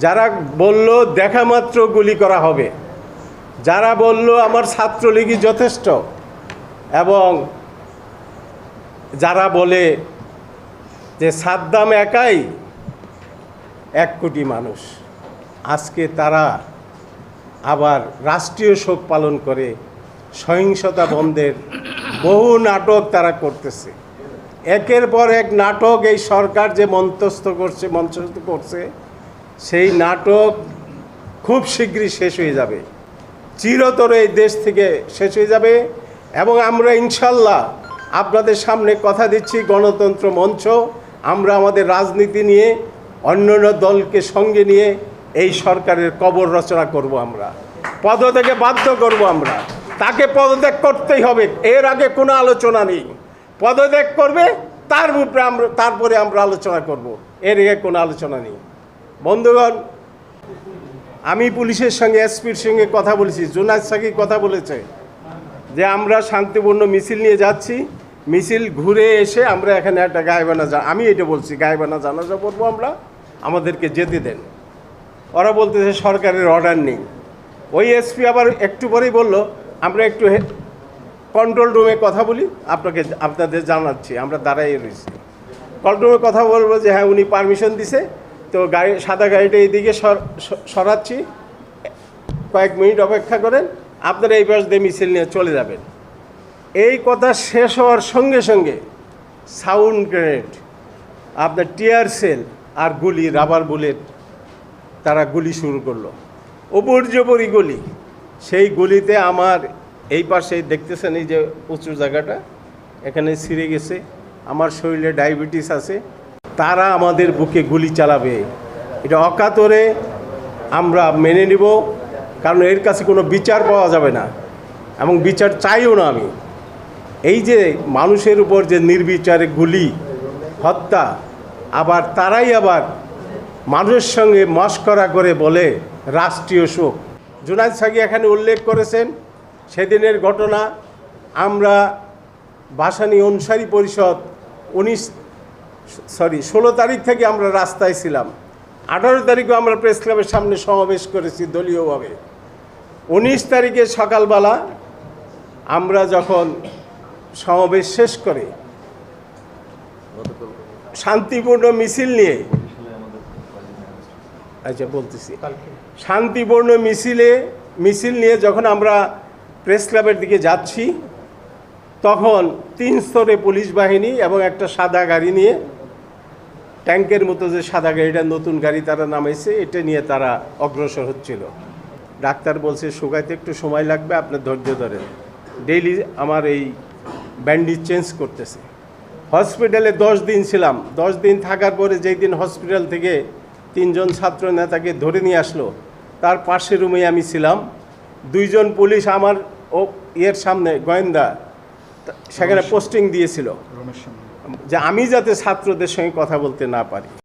যারা বলল, দেখা মাত্র গুলি করা হবে। যারা বলল, আমার ছাত্রলীগই যথেষ্ট। এবং যারা বলে যে, সাদ্দাম একাই এক কোটি মানুষ। আজকে তারা আবার রাষ্ট্রীয় শোক পালন করে সহিংসতা বন্ধের বহু নাটক তারা করতেছে। একের পর এক নাটক এই সরকার যে মন্তস্থ করছে মঞ্চস্থ করছে সেই নাটক খুব শীঘ্রই শেষ হয়ে যাবে। চিরতর এই দেশ থেকে শেষ হয়ে যাবে এবং আমরা ইনশাল্লাহ আপনাদের সামনে কথা দিচ্ছি গণতন্ত্র মঞ্চ। আমরা আমাদের রাজনীতি নিয়ে, অন্যান্য দলকে সঙ্গে নিয়ে এই সরকারের কবর রচনা করব আমরা। পদত্যাগে বাধ্য করব আমরা। তাকে পদত্যাগ করতেই হবে, এর আগে কোনো আলোচনা নেই। পদত্যাগ করবে, তার উপরে আমরা তারপরে আমরা আলোচনা করব, এর আগে কোনো আলোচনা নেই। বন্ধুগণ, আমি পুলিশের সঙ্গে, এসপির সঙ্গে কথা বলেছি, জুনায়দ সাকি কথা বলেছে যে আমরা শান্তিপূর্ণ মিছিল নিয়ে যাচ্ছি, মিছিল ঘুরে এসে আমরা এখানে একটা গায়েবানা আমি এটা বলছি, গায়েবানা জানাজা করব আমরা, আমাদেরকে যেতে দেন। ওরা বলতেছে সরকারের অর্ডার নেই। ওই এসপি আবার একটু পরেই বলল, আমরা একটু কন্ট্রোল রুমে কথা বলি, আপনাকে আপনাদের জানাচ্ছি, আমরা দাঁড়াই রয়েছি। কন্ট্রোল রুমে কথা বলব যে হ্যাঁ উনি পারমিশন দিছে তো গাড়ি, সাদা গাড়িটা এইদিকে সরাচ্ছি। কয়েক মিনিট অপেক্ষা করেন, আপনারা এই পাশ দিয়ে মিছিল নিয়ে চলে যাবেন। এই কথা শেষ হওয়ার সঙ্গে সঙ্গে সাউন্ড গ্রেনেড, আপনার টিয়ার সেল আর গুলি, রাবার বুলেট, তারা গুলি শুরু করল। উপর্যপরি গুলি, সেই গুলিতে আমার এই পাশে দেখতেছেন এই যে উঁচু জায়গাটা, এখানে ছিঁড়ে গেছে। আমার শরীরে ডায়াবেটিস আছে। তারা আমাদের বুকে গুলি চালাবে। এটা অকাতরে আমরা মেনে নিব, কারণ এর কাছে কোনো বিচার পাওয়া যাবে না এবং বিচার চাইও না আমি। এই যে মানুষের উপর যে নির্বিচারে গুলি, হত্যা, আবার তারাই আবার মানুষের সঙ্গে মস্করা করে বলে রাষ্ট্রীয় শোক। জুনায়দ সাগি এখানে উল্লেখ করেছেন, সেদিনের ঘটনা আমরা ভাসানী অনুসারী পরিষদ উনিশ সরি, ষোলো তারিখ থেকে আমরা রাস্তায় ছিলাম। আঠারো তারিখও আমরা প্রেস ক্লাবের সামনে সমাবেশ করেছি দলীয়ভাবে। উনিশ তারিখে সকালবেলা আমরা যখন সমাবেশ শেষ করে, শান্তিপূর্ণ মিছিল নিয়ে আচ্ছা বলতেছি। শান্তিপূর্ণ মিছিলে, মিছিল নিয়ে যখন আমরা প্রেস ক্লাবের দিকে যাচ্ছি, তখন তিন স্তরে পুলিশ বাহিনী এবং একটা সাদা গাড়ি নিয়ে ট্যাঙ্কের মতো যে সাদা গাড়িটা নতুন গাড়ি তারা নামাইছে এটা নিয়ে তারা অগ্রসর হচ্ছিল। ডাক্তার বলছে শুকাইতে একটু সময় লাগবে আপনার ধৈর্য ধরেন। ডেইলি আমার এই ব্যান্ডেজ চেঞ্জ করতেছে। হসপিটালে দশ দিন ছিলাম। দশ দিন থাকার পরে যেই দিন হসপিটাল থেকে তিনজন ছাত্র নেতাকে ধরে নিয়ে আসলো তার পাশের রুমে আমি ছিলাম। দুইজন পুলিশ আমার ও ইয়ের সামনে গোয়েন্দা সেখানে পোস্টিং দিয়েছিল। যে আমি যাতে ছাত্রদের সঙ্গে কথা বলতে না পারি।